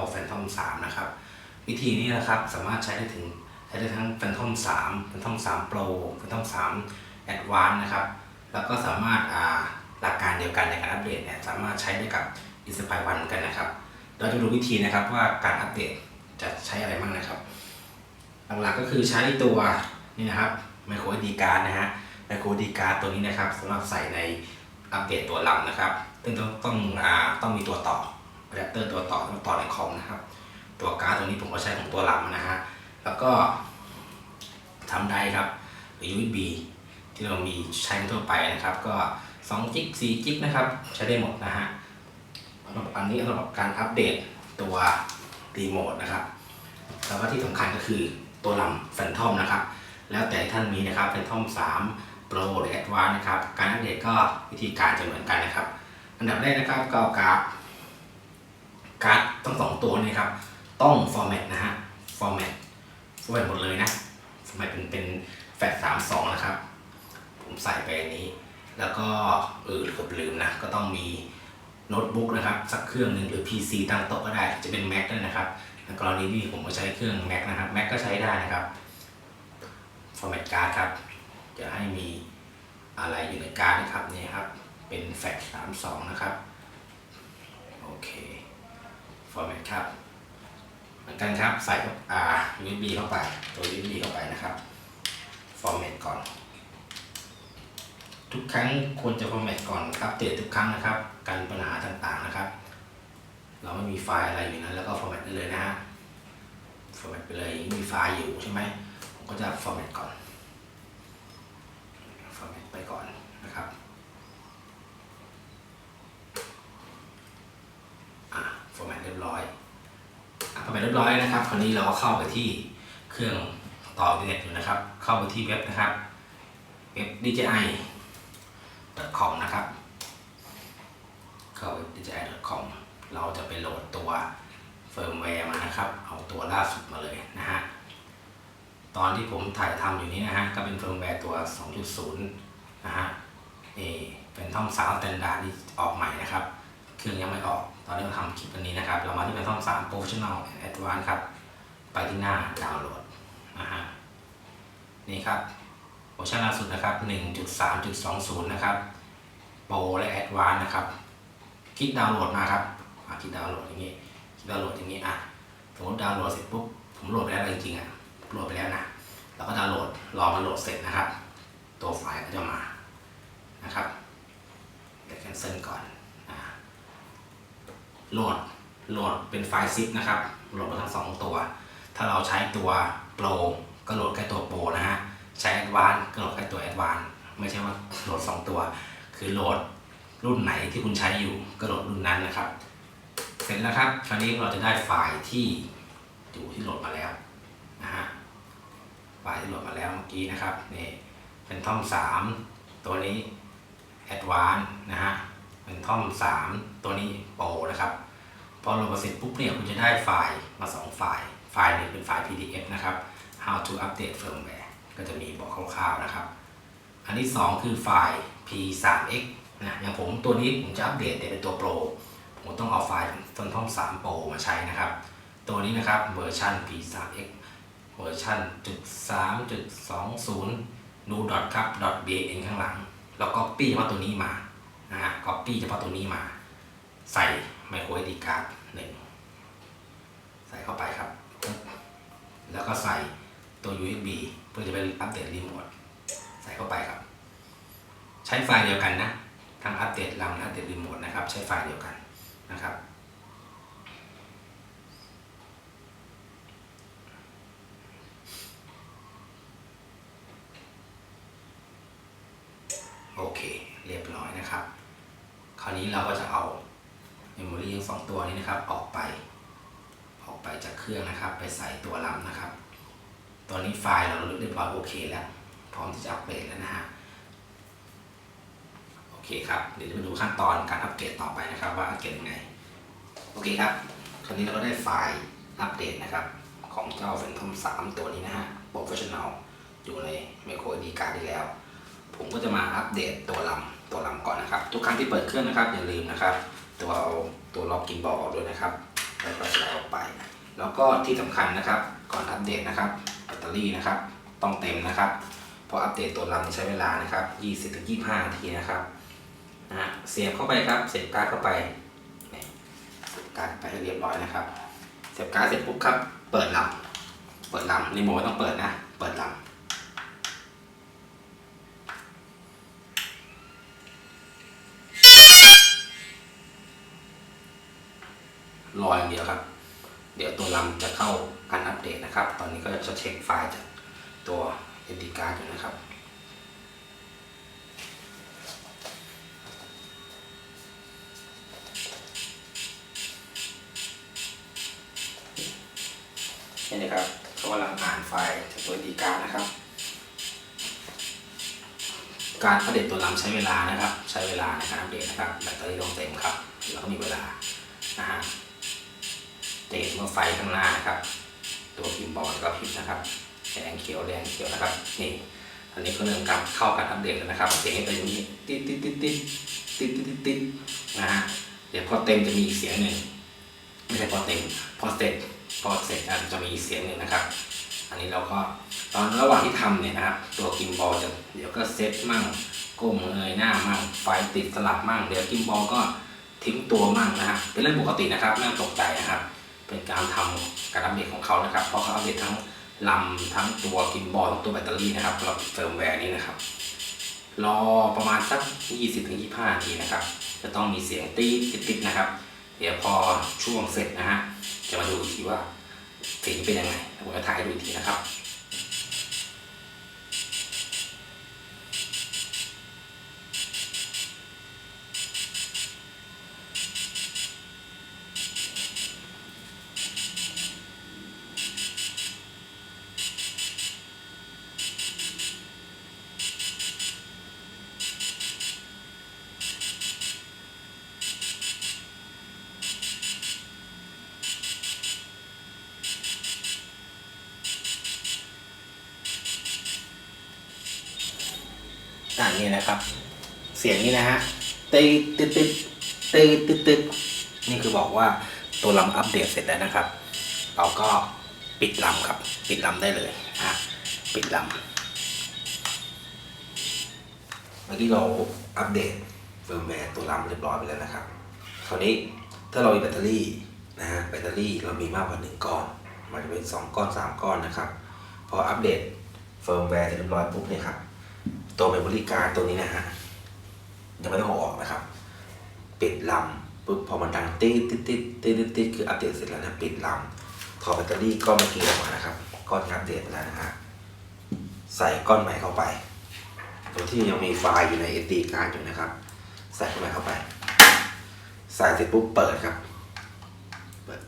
ของเจ้า Phantom 3นะครับ วิธีนี้นะครับสามารถใช้ได้ถึงใช้ได้ทั้ง Phantom 3 Phantom 3 Pro Phantom 3 Advanced นะครับ แล้วก็สามารถอ่าหลักการเดียวกันในการอัปเดตเนี่ยสามารถใช้ได้กับ Inspire One เหมือนกันนะครับ เราจะดูวิธีนะครับว่าการอัปเดตจะใช้อะไรบ้างนะครับ หลักๆก็คือใช้ตัวนี่นะครับไมโครดีการนะฮะไมโครดีการตัวนี้นะครับสำหรับใส่ในอัปเดตตัวลำนะครับ ซึ่งต้องต้องอ่าต้องมีตัวต่อ อะแดปเตอร์ตัวต่อต้องต่อในคอมนะครับ ตัวการ์ดตัวนี้ผมก็ใช้ของตัวลำนะฮะแล้วก็ทำได้ครับหรือ USB ที่เรามีใช้ทั่วไปนะครับ ก็2จิก4จิกนะครับ ใช้ได้หมดนะฮะสำหรับอันนี้สำหรับการอัปเดตตัวรีโมทนะครับแล้วก็ที่สำคัญก็คือตัวลำแฟนทอมนะครับ แล้วแต่ท่านมีนะครับแฟนทอม3 Pro หรือ Advanced นะครับ การอัปเดตก็วิธีการจะเหมือนกันนะครับ อันดับแรกนะครับก็การ์ด การ์ดทั้งสองตัวนี้ครับ ต้อง format นะฮะ format format หมดเลยนะ format เป็นเป็นแฟต3 2นะครับ ผมใส่ไปอันนี้ แล้วก็เออเกือบลืมนะ ก็ต้องมีโน้ตบุ๊กนะครับ สักเครื่องหนึ่งหรือ PC ตั้งโต๊ะก็ได้จะเป็น Mac ด้วยนะครับในกรณีที่ผมก็ใช้เครื่อง Mac นะครับ Mac ก็ใช้ได้นะครับ format card ครับ จะให้มีอะไรอยู่ในการ์ดนะครับนี่ครับ เป็นแฟก32นะครับ โอเค ครับเหมือนกันครับใส่เข้าอ่า USB เข้าไป ตัว USB เข้าไปนะครับ format ก่อน ทุกครั้งควรจะ format ก่อนครับเดตทุกครั้งนะครับ การปัญหาต่างๆนะครับ เราไม่มีไฟล์อะไรอยู่นั้น แล้วก็ format ได้เลยนะฮะ format ไปเลยมีไฟล์อยู่ใช่ไหมผมก็จะ format ก่อน format ไปก่อนนะครับ อะ format เรี ยบร้อยอะ format เรียบร้อยนะครับ คราวนี้เราก็เข้าไปที่เครื่องต่ออินเทอร์เน็ตอยู่นะครับ เข้าไปที่เว็บนะครับ เว็บ DJI com นะครับ เข้าเว็บ DJI com เราจะไปโหลดตัวเฟิร์มแวร์มานะครับ เอาตัวล่าสุดมาเลยนะฮะ ตอนที่ผมถ่ายทำอยู่นี้นะฮะ ก็เป็นเฟิร์มแวร์ตัว 2.0 นะฮะนี่เป็นท่อมสาวสแตนดาร์ดที่ออกใหม่นะครับ เครื่องยังไม่ออก ตอนนี้เราทำคลิปอันนี้นะครับ เรามาที่เป็นท่อม3 Professional Advanced ครับ ไปที่หน้าดาวน์โหลดนะฮะนี่ครับเวอร์ชันล่าสุดนะครับ 1.3.20 นะครับ โปรและ Advanced นะครับ คลิกดาวน์โหลดมาครับคลิกดาวน์โหลดอย่างนี้คลิกดาวน์โหลดอย่างนี้อะสมมติดาวน์โหลดเสร็จปุ๊บผมโหลดไปแล้วจริงๆอะโหลดไปแล้วนะแล้วก็ดาวน์โหลดรอมันโหลดเสร็จนะครับ ตัวไฟล์ก็จะมานะครับเดี๋ยวแคนเซิลก่อน โหลดโหลดเป็นไฟล์ซิปนะครับโหลดมาทั้งสองตัว ถ้าเราใช้ตัวโปรก็โหลดแค่ตัวโปรนะฮะใช้แอดวานก็โหลดแค่ตัวแอดวานไม่ใช่ว่าโหลดสองตัว คือโหลดรุ่นไหนที่คุณใช้อยู่ก็โหลดรุ่นนั้นนะครับ เสร็จแล้วครับคราวนี้เราจะได้ไฟล์ที่อยู่ที่โหลดมาแล้วนะฮะไฟล์ที่โหลดมาแล้วเมื่อกี้นะครับนี่เป็นท่อม3ตัวนี้ Advanced นะฮะ เป็นท่อม3ตัวนี้โปรนะครับ พอลดมาเสร็จปุ๊บเนี่ยคุณจะได้ไฟล์มา 2 ไฟล์ ไฟล์หนึ่งเป็นไฟล์ PDF นะครับ how to update firmware ก็จะมีบอกคร่าวๆนะครับ อันที่ 2 คือไฟล์ p3x นะอย่างผมตัวนี้ผมจะอัปเดตแต่เป็นตัวโปรผมต้องเอาไฟล์ต้นท่อม3 Pro มาใช้นะครับ ตัวนี้นะครับเวอร์ชัน p3x เวอร์ชันจุด3.20ดูดอทครับ .bn ข้างหลัง แล้วก็ปี้เฉพาตัวนี้มา นะฮะ copy เฉพาะตัวนี้มา ใส่ไมโครเอดีการ์ดหนึ่งใส่เข้าไปครับ แล้วก็ใส่ตัว USB เพื่อจะไปอัปเดตรีโมทใส่เข้าไปครับ ใช้ไฟล์เดียวกันนะทั้งอัปเดตลำและอัปเดตรีโมทนะครับ ใช้ไฟล์เดียวกันนะครับ โอเค เรียบร้อยนะครับ คราวนี้เราก็จะเอาเมมโมรีทั้งสองตัวนี้นะครับออกไป ออกไปจากเครื่องนะครับ ไปใส่ตัวลำนะครับ ตอนนี้ไฟล์เราเรียบร้อยโอเคแล้ว พร้อมที่จะอัปเดตแล้วนะฮะโอเคครับเดี๋ยวจะมาดูขั้นตอนการอัปเดตต่อไปนะครับ ว่าอัปเดตยังไงโอเคครับคราวนี้เราก็ได้ไฟล์อัปเดตนะครับ ของเจ้า Phantom 3ตัวนี้นะฮะ Professional อยู่ใน Micro SD card ได้แล้ว ผมก็จะมาอัปเดตตัวลำตัวลำก ทุกครั้งที่เปิดเครื่องนะครับอย่าลืมนะครับ ตัวเอาตัวล็อกกินบอลออกด้วยนะครับแล้วก็สไลด์ออกไป แล้วก็ที่สำคัญนะครับ ก่อนอัปเดตนะครับแบตเตอรี่นะครับ ต้องเต็มนะครับเพราะอัปเดตตัวลำใช้เวลานะครับ 20-25นาทีนะครับนะเสียบเข้าไปครับเสียบการ์ดเข้าไปเสียบการ์ดไปเรียบร้อยนะครับ เสียบการ์ดเสร็จปุ๊บครับ เปิดลำเปิดลำรีโมทต้องเปิดนะ เปิดลำ รออย่างเดียวครับ เดี๋ยวตัวลำจะเข้าการอัปเดตนะครับ ตอนนี้ก็จะเช็คไฟล์จากตัว SD card อยู่นะครับนี่นะครับเขากำลังอ่านไฟล์จากตัว SD card นะครับ การอัปเดตตัวลำใช้เวลานะครับ ใช้เวลาในการอัปเดตนะครับแบตเตอรี่ต้องเต็มครับแล้วก็มีเวลานะฮะ จะเห็นว่าไฟข้างหน้านะครับ ตัวพิมพ์บอร์ดก็พริบนะครับแดงเขียวแดงเขียวนะครับนี่อันนี้ก็เริ่มกลับเข้าการอัปเดตแล้วนะครับเสียงจะอยู่นี่ติดติดติดติดติดติดติดติดนะฮะเดี๋ยวพอเต็มจะมีอีกเสียงหนึ่งไม่ใช่พอเต็มพอเสร็จพอเสร็จจะมีอีกเสียงหนึ่งนะครับ อันนี้เราก็ตอนระหว่างที่ทำเนี่ยนะครับ ตัวกิมบอลจะเดี๋ยวก็เซตมั่งก้มเงยหน้ามั่งไฟติดสลับมั่งเดี๋ยวกิมบอลก็ทิ้งตัวมั่งนะฮะเป็นเรื่องปกตินะครับไม่ต้องตกใจนะครับ เป็นการทำการอัปเดตของเขานะครับ เพราะเขาอัปเดตทั้งลำทั้งตัวกิมบอลทั้งตัวแบตเตอรี่นะครับสำหรับเฟิร์มแวร์นี้นะครับ รอประมาณสัก 20-25นาทีนะครับ จะต้องมีเสียงตีดติดๆนะครับ เดี๋ยวพอช่วงเสร็จนะฮะจะมาดูอีกทีว่าเสียงเป็นยังไงผมจะถ่ายดูอีกทีนะครับ อ่านี่นะครับ เสียงนี้นะฮะติดติดติดติดติดติดนี่คือบอกว่าตัวลำอัปเดตเสร็จแล้วนะครับ เราก็ปิดลำครับ ปิดลำได้เลยอะปิดลำเมื่อกี้เราอัปเดตเฟิร์มแวร์ตัวลำเรียบร้อยไปแล้วนะครับคราวนี้ถ้าเรามีแบตเตอรี่นะฮะแบตเตอรี่เรามีมากกว่าหนึ่งก้อน มันจะเป็นสองก้อนสามก้อนนะครับ พออัปเดตเฟิร์มแวร์เสร็จเรียบร้อยปุ๊บเนี่ยครับ ตัวเมมโมรี่การ์ดตัวนี้นะฮะยังไม่ต้องอออกนะครับ ปิดลำปุ๊บพอมันดังตีดติดติดติดติดติดคืออัปเดตเสร็จแล้วนะปิดลำถอดแบตเตอรี่ก้อนเมื่อกี้ออกมานะครับก้อนอัปเดตแล้วนะฮะใส่ก้อนใหม่เข้าไป ตัวที่ยังมีไฟล์อยู่ใน SD การ์ดอยู่นะครับ ใส่เข้าไปเข้าไป ใส่เสร็จปุ๊บเปิดครับ เปิด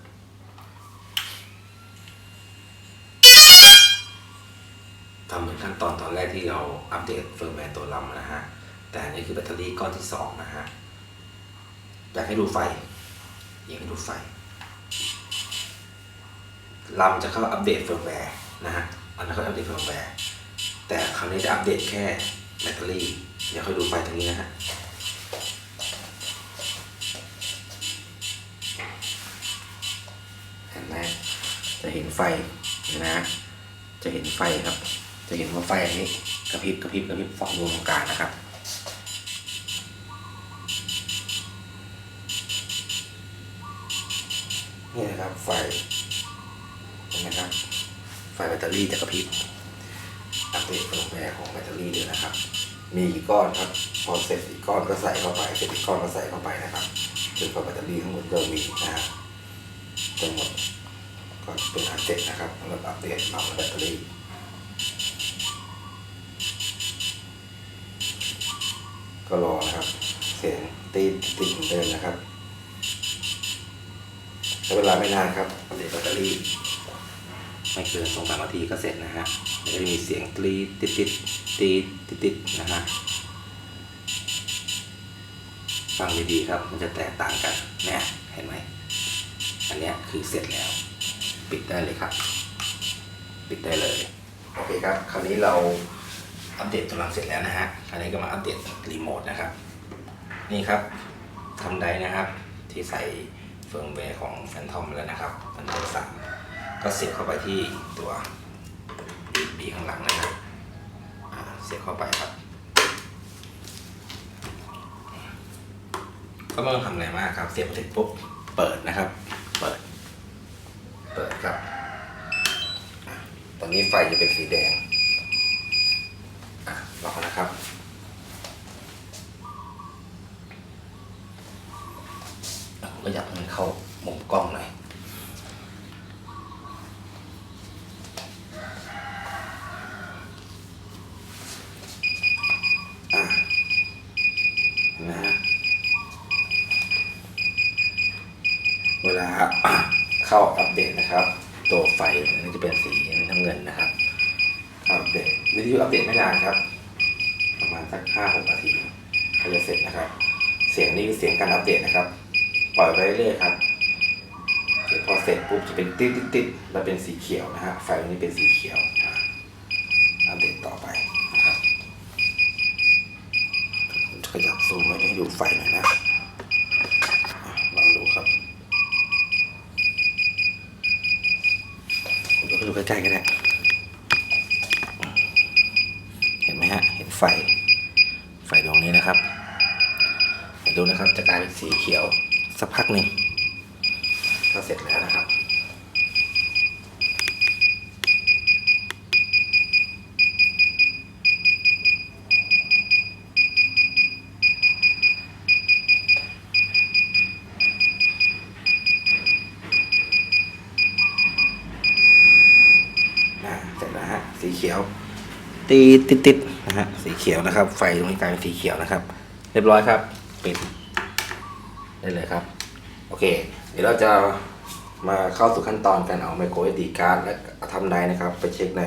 ทำเหมือนขั้นตอนตอนแรกที่เราอัปเดตเฟิร์มแวร์ตัวลำนะฮะ แต่อันนี้คือแบตเตอรี่ก้อนที่สองนะฮะ อยากให้ดูไฟ อยากให้ดูไฟลำจะเข้าอัปเดตเฟิร์มแวร์นะฮะ อันนั้นเขาอัปเดตเฟิร์มแวร์แต่คราวนี้จะอัปเดตแค่แบตเตอรี่ เดี๋ยวค่อยดูไฟตรงนี้นะฮะเห็นไหมจะเห็นไฟนไหมฮะจะเห็นไฟครับ จะเห็นว่าไฟอันนี้กระพริบกระพริบกระพริบสองดวงกลางนะครับ นี่นะครับไฟเห็นไหมครับ ไฟแบตเตอรี่จะกระพริบอัปเดตเฟิร์มแวร์ของแบตเตอรี่ด้วยนะครับ มีกี่ก้อนครับพอเสร็จอีกก้อนก็ใส่เข้าไปเสร็จอีกก้อนก็ใส่เข้าไปนะครับคือแบตเตอรี่ทั้งหมดก็มีนะครับทั้งหมดก็เป็นอันเสร็จนะครับสำหรับอัปเดตลำและแบตเตอรี่ ก็รอนะครับ เสียงตีติดเหมือนเดิมนะครับใช้เวลาไม่นานครับอัปเดตแบตเตอรี่ไม่เกินสองสามนาทีก็เสร็จนะฮะจะมีเสียงตีติดติดตีติดติดนะฮะฟังดีๆครับ มันจะแตกต่างกันนี่เห็นไหมอันนี้คือเสร็จแล้ว ปิดได้เลยครับ ปิดได้เลย โอเคครับ คราวนี้เรา อัปเดตตัวหลังเสร็จแล้วนะฮะอันนี้ก็มาอัปเดตรีโมทนะครับ นี่ครับทำได้นะครับ ที่ใส่เฟิร์มแวร์ของแฟนทอมแล้วนะครับแฟนทอมสามก็เสียบเข้าไปที่ตัวบีข้างหลังนะครับเสียบเข้าไปครับ ก็ไม่ต้องทำอะไรมากครับ เสียบเสร็จปุ๊บเปิดนะครับ เปิด เปิดครับ ตอนนี้ไฟจะเป็นสีแดงอะรอนะครับ ผมก็อยากให้มัน เข้ามุมกล้องหน่อยนะฮะเวลาเข้าอัปเดตนะครับ ตัวไฟอันจะเป็นสีน้ำเงินนะครับเข้าอัปเดตวิธีอัปเดตไม่นานครับ ประมาณสักห้าหกนาทีก็จะเสร็จนะครับ เสียงนี้คือเสียงการอัปเดตนะครับ ล่อยไปเรื่อยครับเดี๋ยวพอเสร็จปุ๊บจะเป็นติดติดติดแล้วเป็นสีเขียวนะฮะไฟนี้เป็นสีเขียวอะอัปเดตต่อไปนะครับผมจะขยับซูมไว้ให้ดูไฟหน่อยนะลองดูครับผมจะดูใกล้ๆกันนะเห็นไหมฮะเห็นไฟ ไฟดวงนี้นะครับดูนะครับจะกลายเป็นสีเขียว สักพักหนึ่งก็เสร็จแล้วนะครับอ่าเสร็จแล้วฮะ สีเขียว ตีติดติดๆนะฮะ สีเขียวนะครับ ไฟตรงนี้กลายเป็นสีเขียวนะครับ เรียบร้อยครับ ปิด ได้เลยครับ โอเค เดี๋ยวเราจะมาเข้าสู่ขั้นตอนการเอาไมโคร SD การ์ดและทำไดนะครับ ไปเช็คใน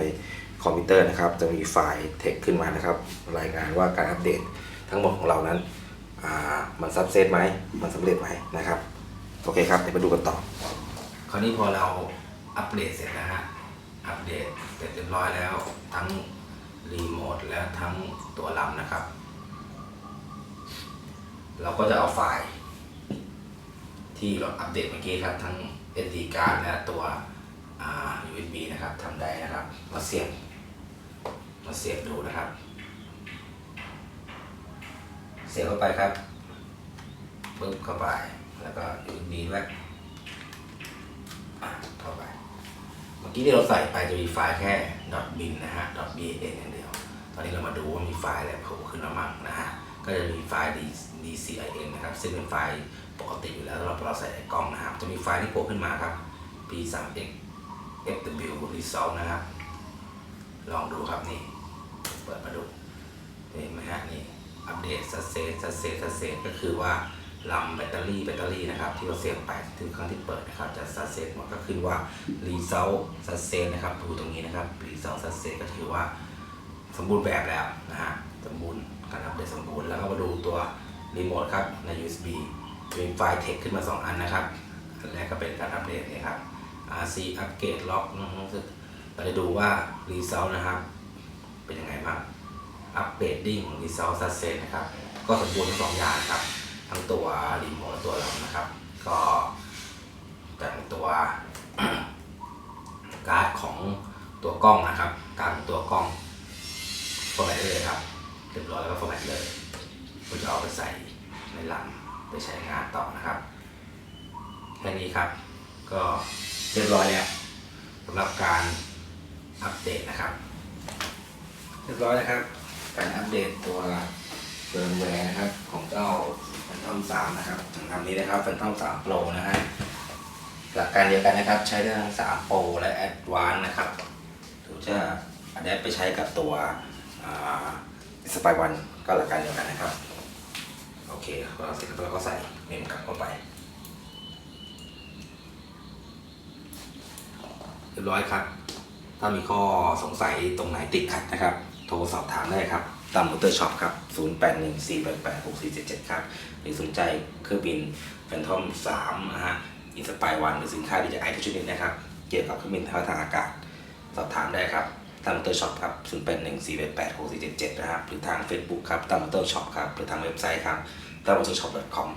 คอมพิวเตอร์นะครับ จะมีไฟล์เทคขึ้นมานะครับ รายงานว่าการอัปเดตทั้งหมดของเรานั้นอ่ามันซับเซตไหมมันสำเร็จไหมนะครับ โอเคครับเดี๋ยวมาดูกันต่อ คราวนี้พอเราอัปเดตเสร็จแล้วฮะอัปเดตเสร็จเรียบร้อยแล้ว ทั้งรีโมทและทั้งตัวลำนะครับ เราก็จะเอาไฟล์ ที่เราอัปเดตเมื่อกี้ครับทั้ง SD card และตัวอ่า USB นะครับทำได้นะครับมาเสียบมาเสียบดูนะครับ เสียบเข้าไปครับปึ๊บเข้าไปแล้วก็ USB แวกอะเข้าไป เมื่อกี้ที่เราใส่ไปจะมีไฟล์แค่ .bin นะฮะ .bin อย่างเดียว ตอนนี้เรามาดูว่ามีไฟล์อะไรโผล่ขึ้นมามั่งนะฮะก็จะมีไฟล์ D- DCIN นะครับ ซึ่งเป็นไฟล์ ปกติอยู่แล้วสำหรับเราใส่กล้องนะครับ จะมีไฟล์ที่โผล่ขึ้นมาครับ P3X FW Result นะครับ ลองดูครับนี่ เปิดมาดูเห็นไหมฮะนี่อัปเดตสัเซตสัเซตสัเซตก็คือว่าลำแบตเตอรี่แบตเตอรี่นะครับ ที่เราเสียบไปถึงครั้งที่เปิดนะครับ จะสัเซตหมดก็คือว่า result สัเซตนะครับ ดูตรงนี้นะครับ result สัเซตก็ถือว่า สมบูรณ์แบบแล้วนะฮะสมบูรณ์การอัปเดตสมบูรณ์แล้วก็มาดูตัวรีโมทครับใน USB มีไฟล์เทคขึ้นมา 2 อันนะครับ อันแรกก็เป็นการอัปเดตนี่ยครับ RC อัปเกรดล็อกนะครับเราจะดูว่า result นะครับ เป็นยังไงบ้างอัปเดตดิ้ง result success นะครับ ก็สมบูรณ์ทั้งสองอย่างครับ ทั้งตัวรีโมทตัวเรานะครับ ก็แต่งตัวการ์ดของตัวกล้องนะครับ การของตัวกล้องฟอร์แมตได้เลยครับเรียบร้อยแล้วก็ฟอร์แมตเลยก็จะเอาไปใส่ในหลำ ไปใช้งานต่อนะครับแค่นี้ครับ ก็เรียบร้อยแล้วสำหรับการอัปเดตนะครับ เรียบร้อยนะครับ การอัปเดตตัวเฟิร์มแวร์นะครับ ของเจ้า Phantom 3นะครับทำนี้นะครับ Phantom 3 Pro นะฮะหลักการเดียวกันนะครับ ใช้ได้ทั้ง3 Pro และ Advanced นะครับถือจะอัดแอปไปใช้กับตัวสไปวันก็หลักการเดียวกันนะครับ โอเคพอเสร็จแล้วเราก็ใส่เมมกลับเข้าไป เรียบร้อยครับ ถ้ามีข้อสงสัยตรงไหนติดขัดนะครับ โทรสอบถามได้ครับ ตามมอเตอร์ช็อปครับ 0814886477 ครับ หรือสนใจเครื่องบินแฟนทอม3นะฮะอินสปายวันหรือสินค้าดีจไอทุกชนิดนะครับ เกี่ยวกับเครื่องบินทางอากาศ สอบถามได้ครับตามมอเตอร์ช็อปครับ0 8 1 4 8 8 6 4 7 7 นะครับ หรือทาง Facebook ครับตามมอเตอร์ช็อปครับ หรือทางเว็บไซต์ครับ ตามมอเตอร์ช็อป .com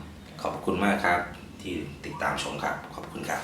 ขอบคุณมากครับที่ติดตามชมครับ ขอบคุณครับ